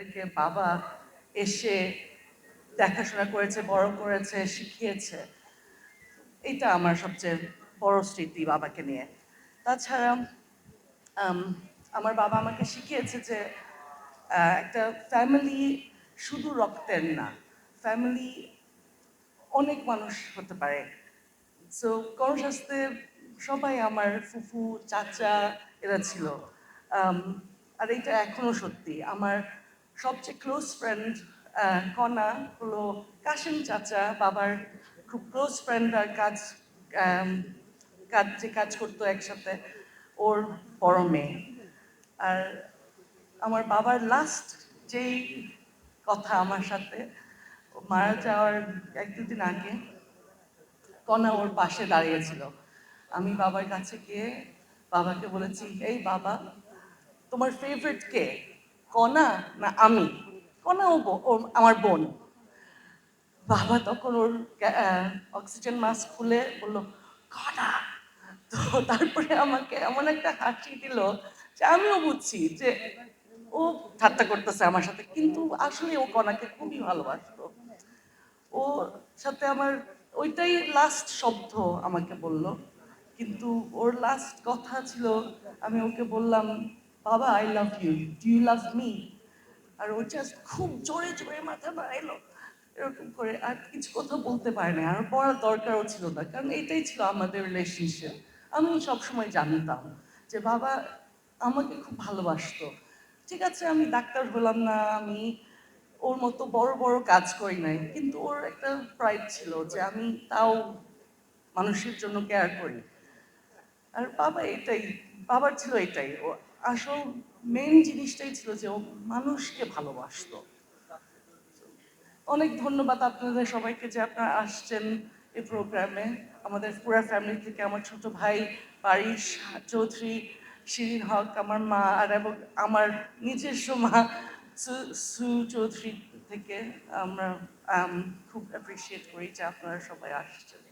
আমাদেরকে বাবা এসে দেখাশোনা করেছে, বড় করেছে, শিখিয়েছে। এটা আমার সবচেয়ে বড় স্মৃতি বাবাকে নিয়ে। তাছাড়া আমার বাবা আমাকে শিখিয়েছে যে একটা ফ্যামিলি শুধু রক্তের না ফ্যামিলি অনেক মানুষ হতে পারে। সো কর্মশাস্ত্রে সবাই আমার ফুফু, চাচা এরা ছিল। আর এটা এখনও সত্যি। আমার সবচেয়ে ক্লোজ ফ্রেন্ড কণা হলো কাশিম চাচা। বাবার খুব ক্লোজ ফ্রেন্ড আর কাজ কাজ, যে কাজ করতো একসাথে, ওর বড় মেয়ে। আর আমার বাবার লাস্ট যেই কথা আমার সাথে, মারা যাওয়ার এক দুদিন আগে কণা ওর পাশে দাঁড়িয়েছিল। আমি বাবার কাছে গিয়ে বাবাকে বলেছি, এই বাবা, তোমার ফেভারিট কে? কণা না আমি? কণা ও আমার বোন। বাবা তখন ওর অক্সিজেন মাস্ক খুলে বলল কণা তো তারপরে আমাকে এমন একটা হাসি দিল যে আমিও বুঝছি যে ও ঠাট্টা করতেছে আমার সাথে, কিন্তু আসলে ও কণাকে খুবই ভালোবাসতো। ওর সাথে আমার ওইটাই লাস্ট শব্দ আমাকে বলল। কিন্তু ওর লাস্ট কথা ছিল, আমি ওকে বললাম বাবা I love you do you love me আর ও জাস্ট খুব জোরে জোরে মাথা বাড়াইলো। এরকম করে আর কিছু কথা বলতে পারে না আর পড়ার দরকারও ছিল না। কারণ এটাই ছিল আমাদের রিলেশনশিপ আমি সবসময় জানতাম যে, বাবা, আমাকে খুব ভালোবাসতো। ঠিক আছে, আমি ডাক্তার হলাম না। আমি ওর মতো বড় বড় কাজ করি নাই। কিন্তু ওর একটা প্রাইড ছিল যে, আমি তাও মানুষের জন্য কেয়ার করি। আর বাবা এটাই, বাবার ছিল এটাই। ও আসল মেন জিনিসটাই ছিল যে ও মানুষকে ভালোবাসতো। অনেক ধন্যবাদ আপনাদের সবাইকে যে আপনারা আসছেন এই প্রোগ্রামে আমাদের পুরা ফ্যামিলি থেকে আমার ছোট ভাই পারিস চৌধুরী, শিরিন হক, আমার মা আর এবং আমার নিজস্ব মা সু- সু চৌধুরী থেকে আমরা খুব অ্যাপ্রিসিয়েট করি যে আপনারা সবাই আসছেন।